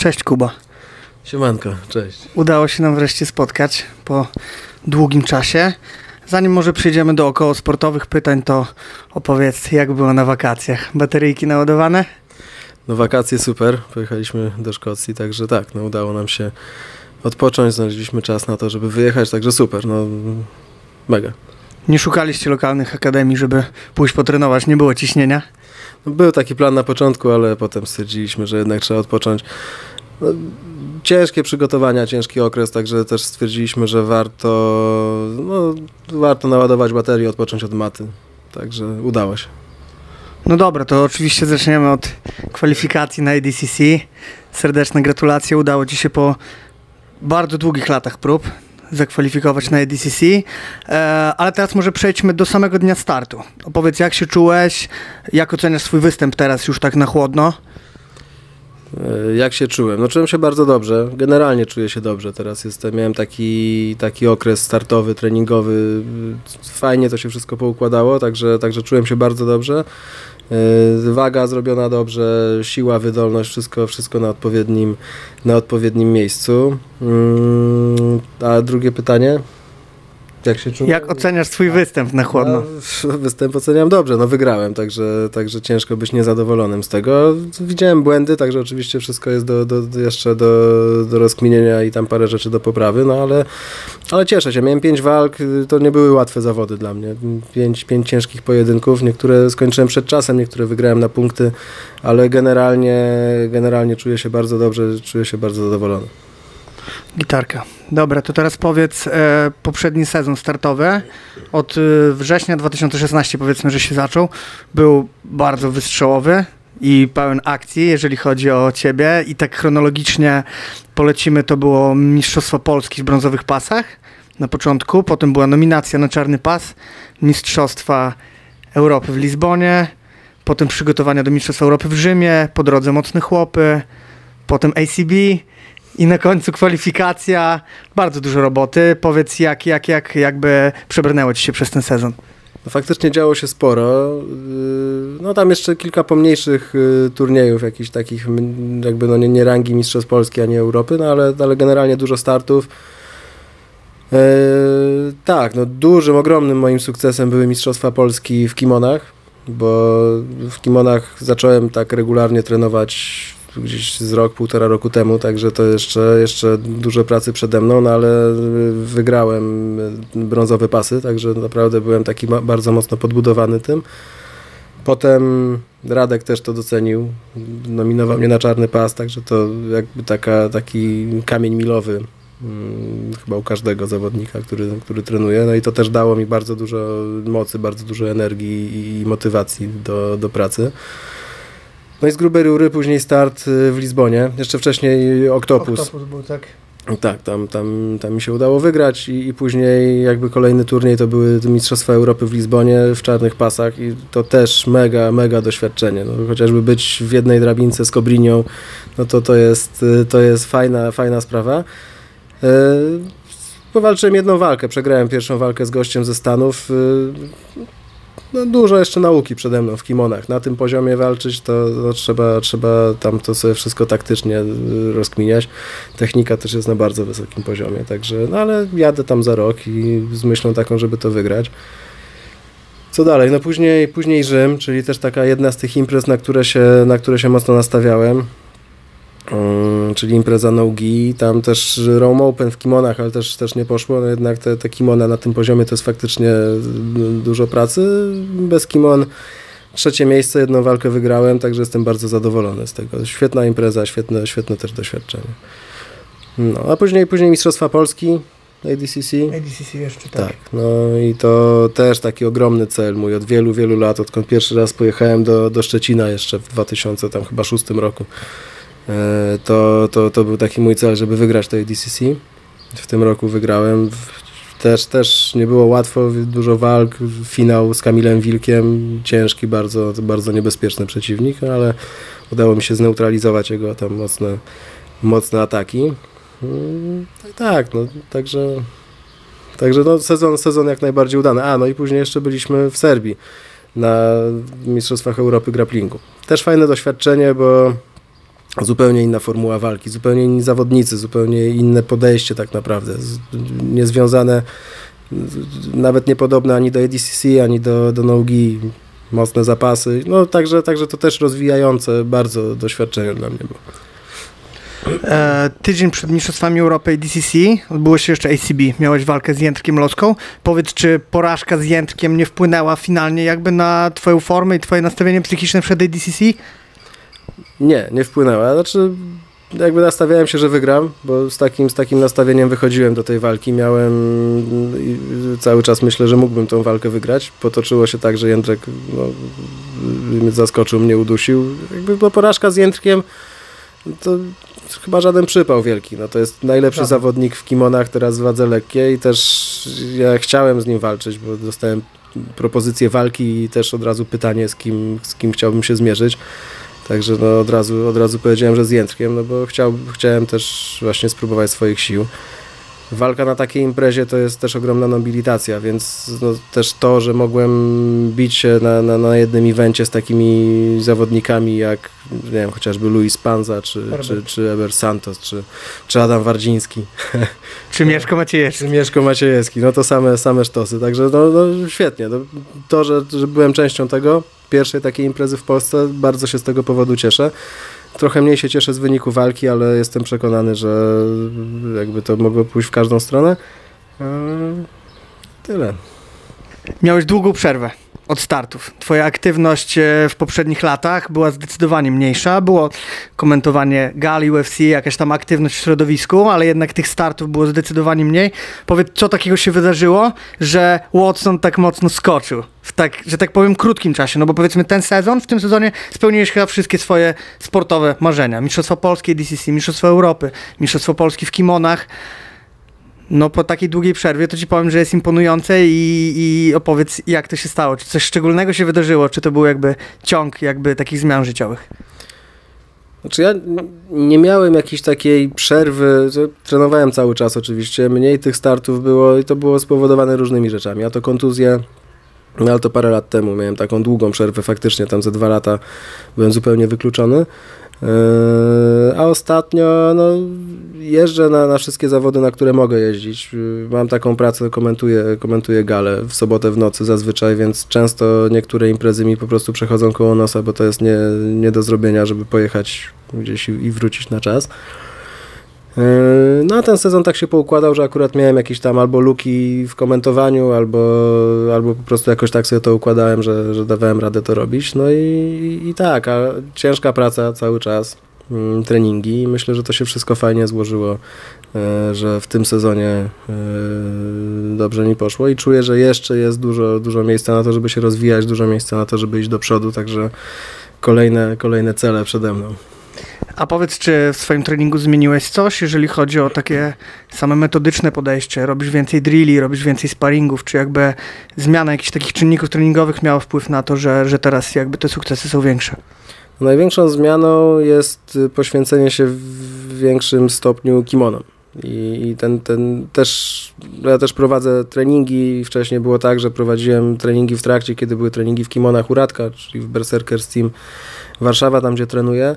Cześć Kuba. Siemanko, cześć. Udało się nam wreszcie spotkać po długim czasie. Zanim może przejdziemy do około sportowych pytań, to opowiedz, jak było na wakacjach. Bateryjki naładowane? No wakacje super, pojechaliśmy do Szkocji, także tak, no udało nam się odpocząć, znaleźliśmy czas na to, żeby wyjechać, także super, no mega. Nie szukaliście lokalnych akademii, żeby pójść potrenować, nie było ciśnienia? No, był taki plan na początku, ale potem stwierdziliśmy, że jednak trzeba odpocząć. No, ciężkie przygotowania, ciężki okres, także też stwierdziliśmy, że warto, no, warto naładować baterię, odpocząć od maty. Także udało się. No dobra, to oczywiście zaczniemy od kwalifikacji na ADCC. Serdeczne gratulacje, udało Ci się po bardzo długich latach prób zakwalifikować na ADCC, e, ale teraz może przejdźmy do samego dnia startu. Opowiedz, jak się czułeś, jak oceniasz swój występ teraz już tak na chłodno? E, jak się czułem? No czułem się bardzo dobrze. Generalnie czuję się dobrze. Teraz jestem, miałem taki, taki okres startowy, treningowy. Fajnie to się wszystko poukładało, także, także czułem się bardzo dobrze. E, waga zrobiona dobrze, siła, wydolność, wszystko, wszystko na odpowiednim, na odpowiednim miejscu. Mm, a drugie pytanie? Jak się czułem? Jak oceniasz swój występ na chłodno? No, występ oceniam dobrze, no wygrałem, także, także ciężko być niezadowolonym z tego. Widziałem błędy, także oczywiście wszystko jest do, do, jeszcze do, do rozkminienia i tam parę rzeczy do poprawy, no ale, ale cieszę się. Miałem pięć walk, to nie były łatwe zawody dla mnie. Pięć, pięć ciężkich pojedynków, niektóre skończyłem przed czasem, niektóre wygrałem na punkty, ale generalnie, generalnie czuję się bardzo dobrze, czuję się bardzo zadowolony. Gitarka. Dobra, to teraz powiedz e, poprzedni sezon startowy. Od e, września 2016 powiedzmy, że się zaczął. Był bardzo wystrzałowy i pełen akcji, jeżeli chodzi o ciebie. I tak chronologicznie polecimy, to było Mistrzostwo Polski w brązowych pasach na początku. Potem była nominacja na czarny pas, Mistrzostwa Europy w Lizbonie. Potem przygotowania do Mistrzostw Europy w Rzymie, po drodze Mocne Chłopy, potem ACB i na końcu kwalifikacja, bardzo dużo roboty. Powiedz, jak, jak, jak jakby przebrnęło ci się przez ten sezon? No, faktycznie działo się sporo. Y, no tam jeszcze kilka pomniejszych y, turniejów, jakichś takich jakby no nie, nie rangi Mistrzostw Polski, ani Europy, no ale, ale generalnie dużo startów. E, tak, no dużym, ogromnym moim sukcesem były Mistrzostwa Polski w kimonach, bo w kimonach zacząłem tak regularnie trenować gdzieś z rok, półtora roku temu, także to jeszcze, jeszcze dużo pracy przede mną, no ale wygrałem brązowe pasy, także naprawdę byłem taki bardzo mocno podbudowany tym. Potem Radek też to docenił, nominował mnie na czarny pas, także to jakby taka, taki kamień milowy hmm, chyba u każdego zawodnika, który, który trenuje. No i to też dało mi bardzo dużo mocy, bardzo dużo energii i motywacji do, do pracy. No i z grubej rury później start y, w Lizbonie, jeszcze wcześniej Octopus. Octopus był, tak. Tak, tam, tam, tam mi się udało wygrać i, i później jakby kolejny turniej to były Mistrzostwa Europy w Lizbonie w czarnych pasach i to też mega, mega doświadczenie. No, chociażby być w jednej drabince z Kobrinią, no to to jest, y, to jest fajna, fajna sprawa. Yy, powalczyłem jedną walkę, przegrałem pierwszą walkę z gościem ze Stanów. Yy, no, dużo jeszcze nauki przede mną w kimonach. Na tym poziomie walczyć to no, trzeba, trzeba tam to sobie wszystko taktycznie y, rozkminiać. Technika też jest na bardzo wysokim poziomie, także, no ale jadę tam za rok i z myślą taką, żeby to wygrać. Co dalej? No później, później Rzym, czyli też taka jedna z tych imprez, na które się, na które się mocno nastawiałem. Mm, czyli impreza Nogi, tam też Rome Open w kimonach, ale też, też nie poszło, no jednak te, te kimona na tym poziomie to jest faktycznie dużo pracy, bez kimon trzecie miejsce, jedną walkę wygrałem, także jestem bardzo zadowolony z tego. Świetna impreza, świetne, świetne też doświadczenie. No, a później, później Mistrzostwa Polski, ADCC. ADCC jeszcze, tak. Tak, no i to też taki ogromny cel mój od wielu, wielu lat, odkąd pierwszy raz pojechałem do, do Szczecina jeszcze w 2006 roku. E, to, to, to był taki mój cel, żeby wygrać to ADCC. W tym roku wygrałem. Też, też nie było łatwo, dużo walk, finał z Kamilem Wilkiem, ciężki, bardzo, bardzo niebezpieczny przeciwnik, ale udało mi się zneutralizować jego tam mocne, mocne ataki. Mm, tak, no, także, także no, sezon, sezon jak najbardziej udany. A, no i później jeszcze byliśmy w Serbii na Mistrzostwach Europy Grapplingu. Też fajne doświadczenie, bo zupełnie inna formuła walki, zupełnie inni zawodnicy, zupełnie inne podejście tak naprawdę, niezwiązane, nawet niepodobne ani do ADCC, ani do, do Nogi, mocne zapasy, no także, także to też rozwijające bardzo doświadczenie dla mnie było. E, tydzień przed Mistrzostwami Europy DCC odbyło się jeszcze ACB. Miałeś walkę z Jędrkiem Loską. Powiedz, czy porażka z Jędrkiem nie wpłynęła finalnie jakby na twoją formę i twoje nastawienie psychiczne przed ADCC? Nie, nie wpłynęła. Znaczy, jakby nastawiałem się, że wygram, bo z takim, z takim nastawieniem wychodziłem do tej walki. Miałem cały czas myślę, że mógłbym tą walkę wygrać. Potoczyło się tak, że Jędrek no, zaskoczył, mnie udusił. Jakby bo porażka z Jędrkiem to chyba żaden przypał wielki. No, to jest najlepszy Prawda. zawodnik w kimonach teraz w wadze lekkiej i też ja chciałem z nim walczyć, bo dostałem propozycję walki i też od razu pytanie, z kim, z kim chciałbym się zmierzyć. Także no od, razu, od razu powiedziałem, że z Jędrkiem, no bo chciał, chciałem też właśnie spróbować swoich sił walka na takiej imprezie to jest też ogromna nobilitacja, więc no, też to, że mogłem bić się na, na, na jednym evencie z takimi zawodnikami jak, nie wiem, chociażby Luis Panza, czy, czy, czy Eber Santos, czy, czy Adam Wardziński. Czy Mieszko Maciejewski. Czy Mieszko Maciejewski, no to same, same sztosy, także no, no świetnie. No, to, że, że byłem częścią tego, pierwszej takiej imprezy w Polsce, bardzo się z tego powodu cieszę. Trochę mniej się cieszę z wyniku walki, ale jestem przekonany, że jakby to mogło pójść w każdą stronę. Eee, tyle. Miałeś długą przerwę od startów. Twoja aktywność e, w poprzednich latach była zdecydowanie mniejsza. Było komentowanie gali UFC, jakaś tam aktywność w środowisku, ale jednak tych startów było zdecydowanie mniej. Powiedz, co takiego się wydarzyło, że Watson tak mocno skoczył w tak, że tak powiem, krótkim czasie. No bo powiedzmy ten sezon, w tym sezonie spełniłeś chyba wszystkie swoje sportowe marzenia. Mistrzostwo Polskie DCC, Mistrzostwo Europy, Mistrzostwo Polski w kimonach no po takiej długiej przerwie to ci powiem, że jest imponujące i, i opowiedz jak to się stało. Czy coś szczególnego się wydarzyło, czy to był jakby ciąg jakby takich zmian życiowych? Znaczy ja nie miałem jakiejś takiej przerwy, trenowałem cały czas oczywiście, mniej tych startów było i to było spowodowane różnymi rzeczami. A to kontuzje, no ale to parę lat temu miałem taką długą przerwę, faktycznie tam ze dwa lata byłem zupełnie wykluczony. Yy, a ostatnio no, jeżdżę na, na wszystkie zawody, na które mogę jeździć. Yy, mam taką pracę, komentuję, komentuję galę w sobotę w nocy zazwyczaj, więc często niektóre imprezy mi po prostu przechodzą koło nosa, bo to jest nie, nie do zrobienia, żeby pojechać gdzieś i, i wrócić na czas. Yy, no a ten sezon tak się poukładał, że akurat miałem jakieś tam albo luki w komentowaniu, albo, albo po prostu jakoś tak sobie to układałem, że, że dawałem radę to robić. No i, i tak, a ciężka praca cały czas, mm, treningi. Myślę, że to się wszystko fajnie złożyło, yy, że w tym sezonie yy, dobrze mi poszło i czuję, że jeszcze jest dużo, dużo miejsca na to, żeby się rozwijać, dużo miejsca na to, żeby iść do przodu, także kolejne, kolejne cele przede mną. A powiedz, czy w swoim treningu zmieniłeś coś, jeżeli chodzi o takie same metodyczne podejście? Robisz więcej drilli, robisz więcej sparingów, czy jakby zmiana jakichś takich czynników treningowych miała wpływ na to, że, że teraz jakby te sukcesy są większe? Największą zmianą jest poświęcenie się w większym stopniu kimonom. I, I, ten, ten też, ja też prowadzę treningi. Wcześniej było tak, że prowadziłem treningi w trakcie, kiedy były treningi w kimonach Uradka, czyli w Berserker Team Warszawa, tam gdzie trenuję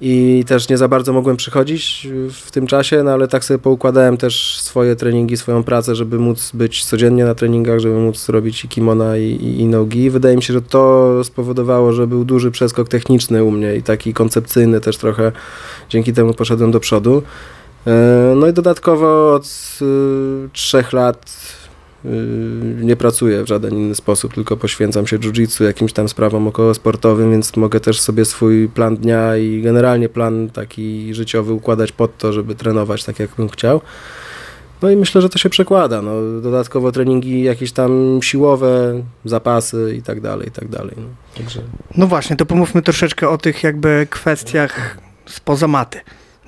i też nie za bardzo mogłem przychodzić w tym czasie, no ale tak sobie poukładałem też swoje treningi, swoją pracę, żeby móc być codziennie na treningach, żeby móc robić i kimona i, i, i nogi. Wydaje mi się, że to spowodowało, że był duży przeskok techniczny u mnie i taki koncepcyjny też trochę. Dzięki temu poszedłem do przodu. E, no i dodatkowo od y, trzech lat nie pracuję w żaden inny sposób, tylko poświęcam się jiu-jitsu, jakimś tam sprawom około sportowym, więc mogę też sobie swój plan dnia i generalnie plan taki życiowy układać pod to, żeby trenować tak, jak bym chciał. No i myślę, że to się przekłada. No, dodatkowo treningi jakieś tam siłowe, zapasy i tak dalej, i tak dalej. No, także... no właśnie, to pomówmy troszeczkę o tych jakby kwestiach spoza maty.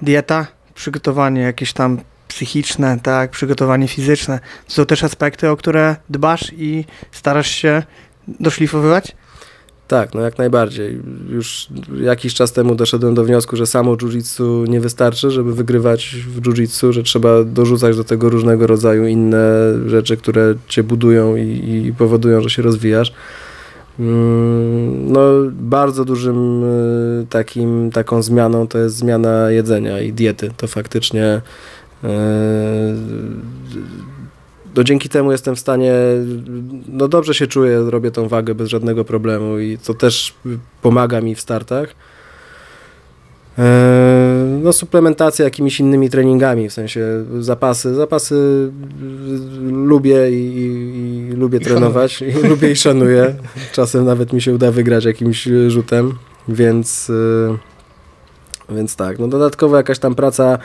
Dieta, przygotowanie jakieś tam psychiczne, tak, przygotowanie fizyczne. To są też aspekty, o które dbasz i starasz się doszlifowywać? Tak, no jak najbardziej. Już jakiś czas temu doszedłem do wniosku, że samo jiu-jitsu nie wystarczy, żeby wygrywać w jiu-jitsu, że trzeba dorzucać do tego różnego rodzaju inne rzeczy, które cię budują i, i powodują, że się rozwijasz. Mm, no, bardzo dużym y, takim, taką zmianą to jest zmiana jedzenia i diety. To faktycznie no dzięki temu jestem w stanie, no dobrze się czuję, robię tą wagę bez żadnego problemu i to też pomaga mi w startach. E, no suplementacja jakimiś innymi treningami, w sensie zapasy. Zapasy lubię i, i, i lubię I trenować, i lubię i szanuję. Czasem nawet mi się uda wygrać jakimś rzutem, więc, e, więc tak. No dodatkowo jakaś tam praca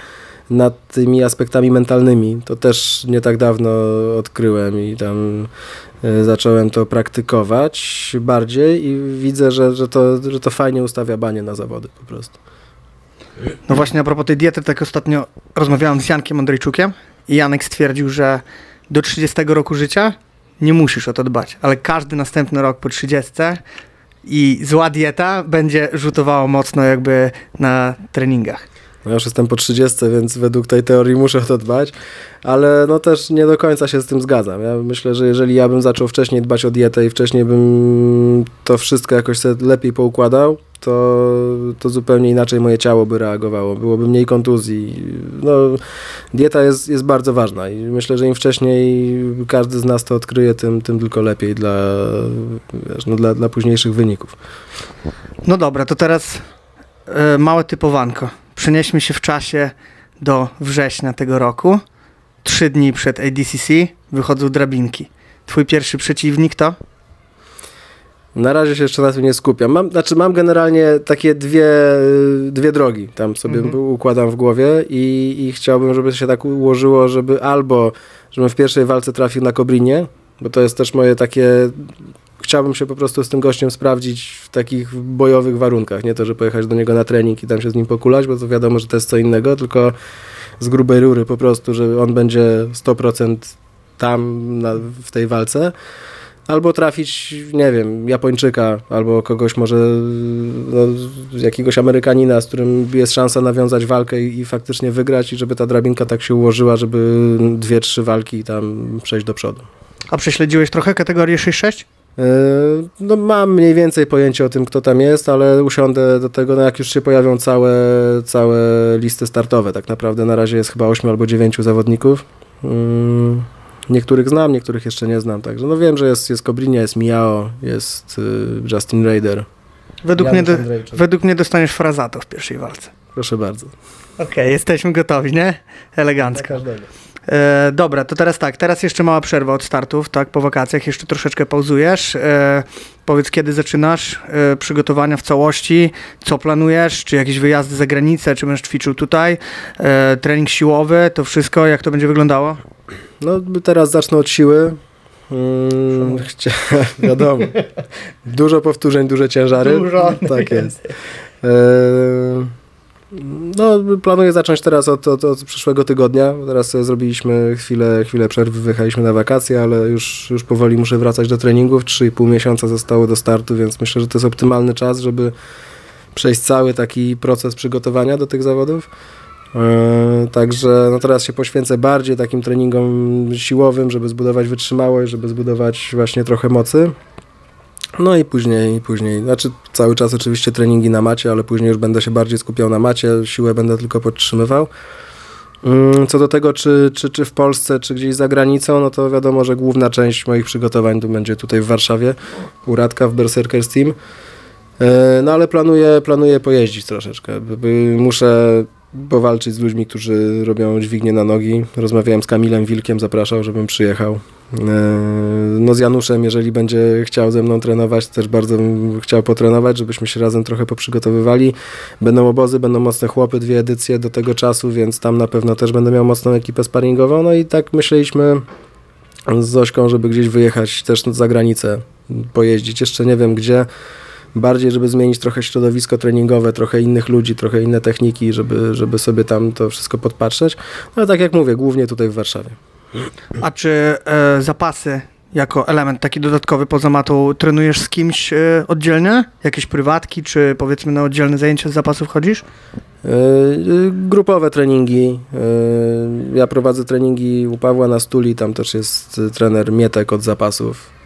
nad tymi aspektami mentalnymi. To też nie tak dawno odkryłem i tam e, zacząłem to praktykować bardziej i widzę, że, że, to, że to fajnie ustawia banie na zawody po prostu. No właśnie a propos tej diety, tak ostatnio rozmawiałem z Jankiem Andrzejczukiem i Janek stwierdził, że do 30 roku życia nie musisz o to dbać, ale każdy następny rok po 30 i zła dieta będzie rzutowała mocno jakby na treningach. Ja już jestem po 30, więc według tej teorii muszę o to dbać, ale no też nie do końca się z tym zgadzam. Ja myślę, że jeżeli ja bym zaczął wcześniej dbać o dietę i wcześniej bym to wszystko jakoś lepiej poukładał, to, to zupełnie inaczej moje ciało by reagowało. Byłoby mniej kontuzji. No, dieta jest, jest bardzo ważna i myślę, że im wcześniej każdy z nas to odkryje, tym, tym tylko lepiej dla, wiesz, no, dla, dla późniejszych wyników. No dobra, to teraz e, małe typowanko. Przenieśmy się w czasie do września tego roku. Trzy dni przed ADCC wychodzą drabinki. Twój pierwszy przeciwnik to? Na razie się jeszcze na tym nie skupiam. Mam, znaczy mam generalnie takie dwie, dwie drogi, tam sobie mhm. układam w głowie i, i chciałbym, żeby się tak ułożyło, żeby albo, żebym w pierwszej walce trafił na Kobrinie, bo to jest też moje takie chciałbym się po prostu z tym gościem sprawdzić w takich bojowych warunkach. Nie to, że pojechać do niego na trening i tam się z nim pokulać, bo to wiadomo, że to jest co innego, tylko z grubej rury po prostu, że on będzie 100% tam na, w tej walce albo trafić, nie wiem, Japończyka, albo kogoś może, no, jakiegoś Amerykanina, z którym jest szansa nawiązać walkę i, i, faktycznie wygrać i żeby ta drabinka tak się ułożyła, żeby dwie, trzy walki tam przejść do przodu. A prześledziłeś trochę kategorię 6-6? E, no mam mniej więcej pojęcie o tym, kto tam jest, ale usiądę do tego, no jak już się pojawią całe, całe listy startowe. Tak naprawdę na razie jest chyba 8 albo 9 zawodników. Mm. Niektórych znam, niektórych jeszcze nie znam, także no wiem, że jest, jest Kobrinia, jest Miao, jest y, Justin Raider. Według mnie, do, według mnie dostaniesz frazato w pierwszej walce. Proszę bardzo. Okej, okay, jesteśmy gotowi, nie? Elegancko. E, dobra, to teraz tak, teraz jeszcze mała przerwa od startów, tak, po wakacjach, jeszcze troszeczkę pauzujesz. E, powiedz, kiedy zaczynasz e, przygotowania w całości, co planujesz, czy jakieś wyjazdy za granicę, czy będziesz ćwiczył tutaj, e, trening siłowy, to wszystko, jak to będzie wyglądało? No, teraz zacznę od siły. Hmm, chcia, wiadomo. Dużo powtórzeń, duże ciężary. Dużo. Tak jest. No, planuję zacząć teraz od, od, od, przyszłego tygodnia. Teraz zrobiliśmy chwilę, chwilę przerwy, wyjechaliśmy na wakacje, ale już, już powoli muszę wracać do treningów. 3,5 miesiąca zostało do startu, więc myślę, że to jest optymalny czas, żeby przejść cały taki proces przygotowania do tych zawodów. E, także no teraz się poświęcę bardziej takim treningom siłowym, żeby zbudować wytrzymałość, żeby zbudować właśnie trochę mocy. No i później, później, znaczy cały czas oczywiście treningi na macie, ale później już będę się bardziej skupiał na macie, siłę będę tylko podtrzymywał. Mm, co do tego, czy, czy, czy w Polsce, czy gdzieś za granicą, no to wiadomo, że główna część moich przygotowań to będzie tutaj w Warszawie, u Radka w Berserkers Team. E, no ale planuję, planuję pojeździć troszeczkę. Muszę powalczyć z ludźmi, którzy robią dźwignię na nogi. Rozmawiałem z Kamilem Wilkiem, zapraszał, żebym przyjechał. E, no z Januszem, jeżeli będzie chciał ze mną trenować, też bardzo chciał potrenować, żebyśmy się razem trochę poprzygotowywali. Będą obozy, będą mocne chłopy, dwie edycje do tego czasu, więc tam na pewno też będę miał mocną ekipę sparingową. No i tak myśleliśmy z Zośką, żeby gdzieś wyjechać też za granicę, pojeździć. Jeszcze nie wiem gdzie bardziej, żeby zmienić trochę środowisko treningowe, trochę innych ludzi, trochę inne techniki, żeby, żeby sobie tam to wszystko podpatrzeć. No ale tak jak mówię, głównie tutaj w Warszawie. A czy e, zapasy jako element taki dodatkowy poza matą trenujesz z kimś e, oddzielnie? Jakieś prywatki, czy powiedzmy na oddzielne zajęcia z zapasów chodzisz? E, grupowe treningi. E, ja prowadzę treningi u Pawła na Stuli, tam też jest trener Mietek od zapasów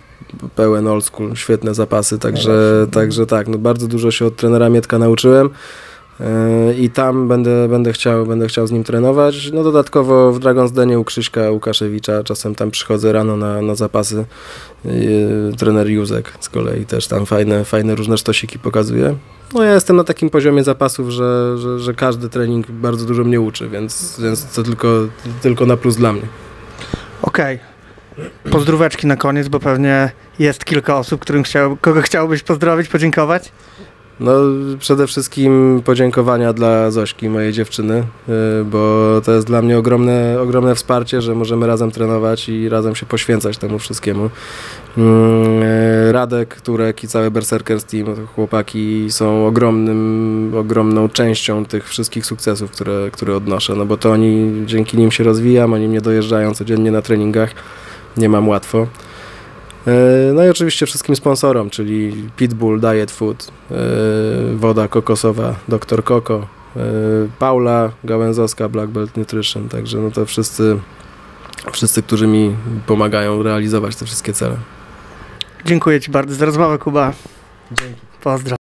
pełen old school, świetne zapasy, także, także tak, no bardzo dużo się od trenera Mietka nauczyłem. I tam będę, będę, chciał, będę chciał z nim trenować. No dodatkowo w Dragon's Denie u Krzyśka Łukaszewicza czasem tam przychodzę rano na, na zapasy. Yy, trener Józek z kolei też tam fajne, fajne różne sztosiki pokazuje. No ja jestem na takim poziomie zapasów, że, że, że każdy trening bardzo dużo mnie uczy, więc, więc to tylko, tylko na plus dla mnie. Okej. Pozdróweczki na koniec, bo pewnie jest kilka osób, którym chciał, kogo chciałbyś pozdrowić, podziękować. No, przede wszystkim podziękowania dla Zośki, mojej dziewczyny, y, bo to jest dla mnie ogromne, ogromne wsparcie, że możemy razem trenować i razem się poświęcać temu wszystkiemu. Mm, y, Radek, Turek i cały Berserkers Team, chłopaki są ogromnym, ogromną częścią tych wszystkich sukcesów, które, które odnoszę, no bo to oni, dzięki nim się rozwijam, oni mnie dojeżdżają codziennie na treningach, nie mam łatwo. E, No i oczywiście wszystkim sponsorom, czyli Pitbull, Diet Food, e, woda kokosowa Dr. Coco, e, Paula Gałęzowska, Black Belt Nutrition, także no to wszyscy, wszyscy, którzy mi pomagają realizować te wszystkie cele. Dziękuję Ci bardzo za rozmowę, Kuba. Dzięki. Pozdro.